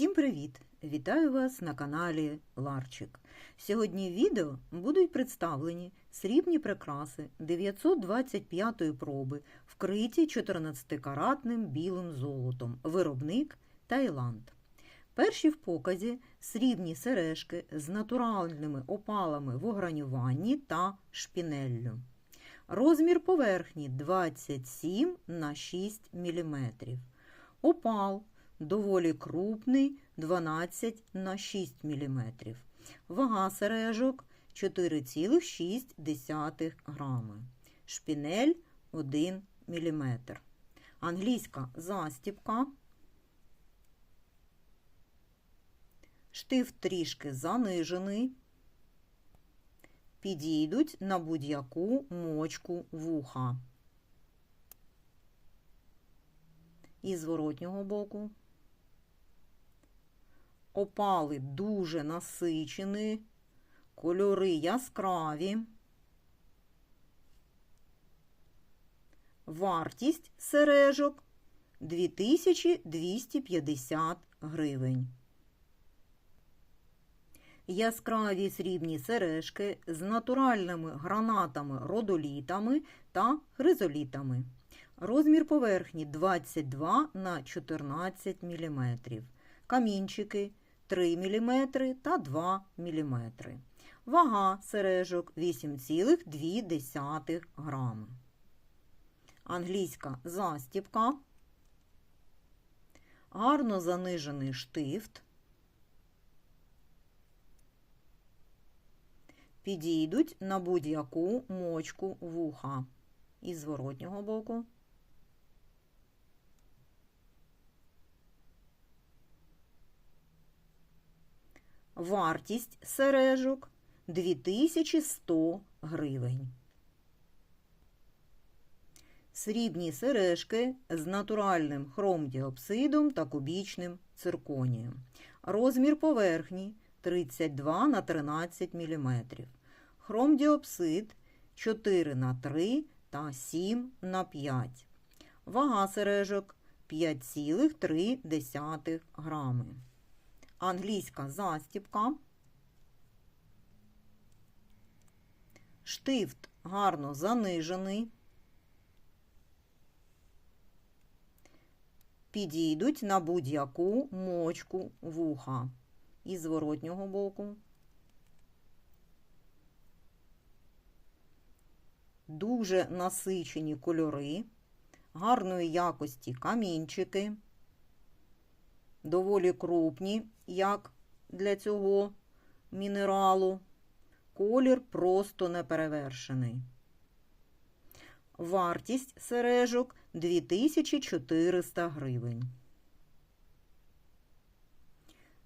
Всім привіт! Вітаю вас на каналі Ларчик. Сьогодні в відео будуть представлені срібні прикраси 925-ї проби, вкриті 14-каратним білим золотом, виробник Таїланд. Перші в показі срібні сережки з натуральними опалами в огранюванні та шпінеллю. Розмір поверхні 27 на 6 мм. Опал доволі крупний 12 на 6 мм. Вага сережок 4,6 грами. Шпінель 1 мм. Англійська застіпка. Штифт трішки занижений. Підійдуть на будь-яку мочку вуха. І зворотнього боку. Опали дуже насичені, кольори яскраві. Вартість сережок 2250 гривень. Яскраві срібні сережки з натуральними гранатами-родолітами та хризолітами. Розмір поверхні 22 на 14 мм. Камінчики 3 мм та 2 мм. Вага сережок 8,2 грами. Англійська застіпка. Гарно занижений штифт. Підійдуть на будь-яку мочку вуха. Із зворотнього боку. Вартість сережок 2100 гривень. Срібні сережки з натуральним хромдіопсидом та кубічним цирконієм. Розмір поверхні 32 на 13 мм. Хромдіопсид 4 на 3 та 7 на 5. Вага сережок 5,3 грами. Англійська застіпка. Штифт гарно занижений. Підійдуть на будь-яку мочку вуха із зворотнього боку. Дуже насичені кольори, гарної якості камінчики, доволі крупні, як для цього мінералу. Колір просто неперевершений. Вартість сережок 2400 гривень.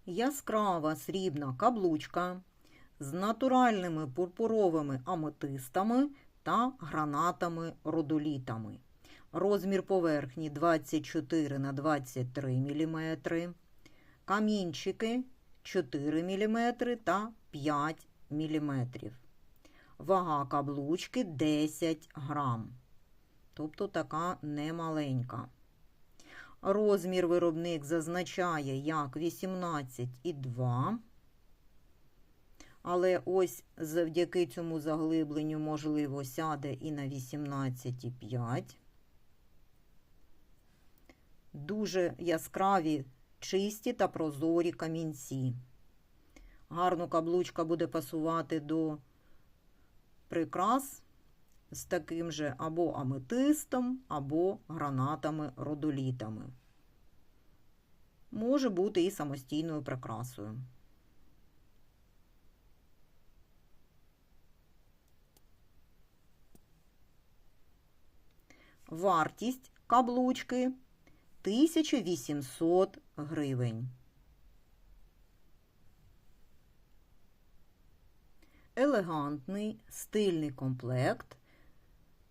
Яскрава срібна каблучка з натуральними пурпуровими аметистами та гранатами-родолітами. Розмір поверхні 24 на 23 мм. Камінчики 4 мм та 5 мм. Вага каблучки 10 грам. Тобто така немаленька. Розмір виробник зазначає як 18,2. Але ось завдяки цьому заглибленню, можливо, сяде і на 18,5. Дуже яскраві, чисті та прозорі камінці. Гарно каблучка буде пасувати до прикрас з таким же або аметистом, або гранатами-родолітами. Може бути і самостійною прикрасою. Вартість каблучки 1800 гривень. Елегантний стильний комплект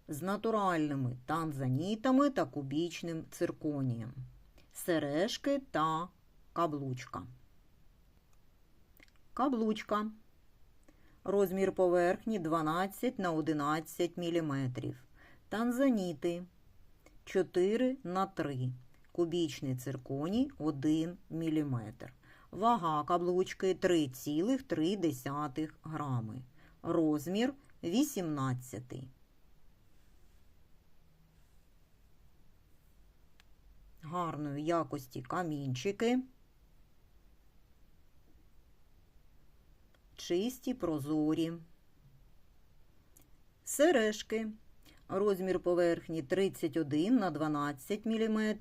з натуральними танзанітами та кубічним цирконієм, сережки та каблучка. Каблучка. Розмір поверхні 12 на 11 мм. Танзаніти 4 на 3. Кубічний цирконій 1 мм. Вага каблучки 3,3 грами. Розмір 18. Гарної якості камінчики. Чисті, прозорі. Сережки. Розмір поверхні 31 на 12 мм.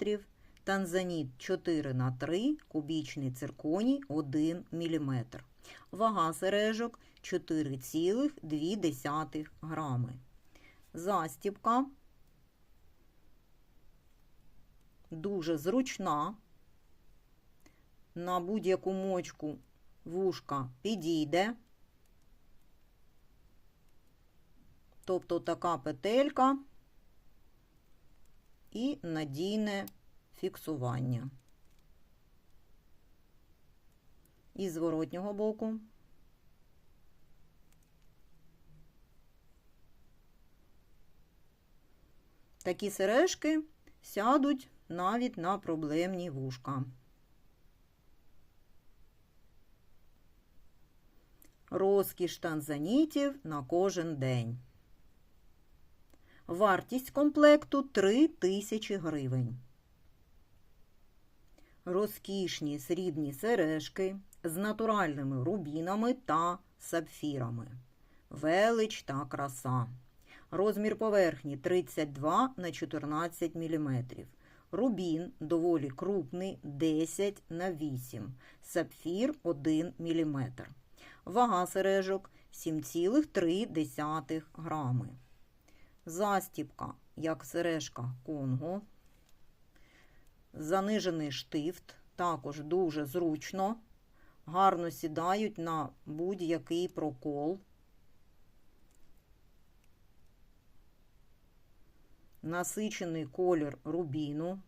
Танзаніт 4 на 3, кубічний цирконій 1 мм. Вага сережок 4,2 грами. Застібка дуже зручна. На будь-яку мочку вушка підійде. Тобто така петелька і надійне фіксування. І зворотнього боку. Такі сережки сядуть навіть на проблемні вушка. Розкіш танзанітів на кожен день. Вартість комплекту 3 тисячі гривень. Розкішні срібні сережки з натуральними рубінами та сапфірами. Велич та краса. Розмір поверхні 32 на 14 мм. Рубін доволі крупний 10 на 8 Сапфір 1 мм. Вага сережок 7,3 грами. Застіпка, як сережка Конго. Занижений штифт, також дуже зручно. Гарно сідають на будь-який прокол. Насичений колір рубіну.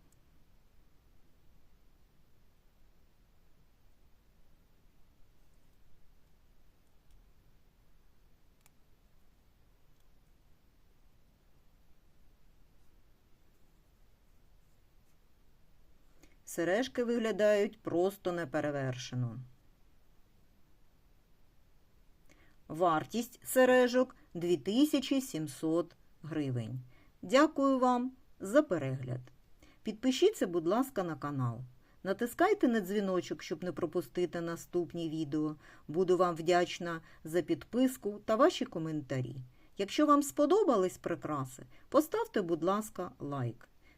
Сережки виглядають просто неперевершено. Вартість сережок 2700 гривень. Дякую вам за перегляд. Підпишіться, будь ласка, на канал. Натискайте на дзвіночок, щоб не пропустити наступні відео. Буду вам вдячна за підписку та ваші коментарі. Якщо вам сподобались прикраси, поставте, будь ласка, лайк.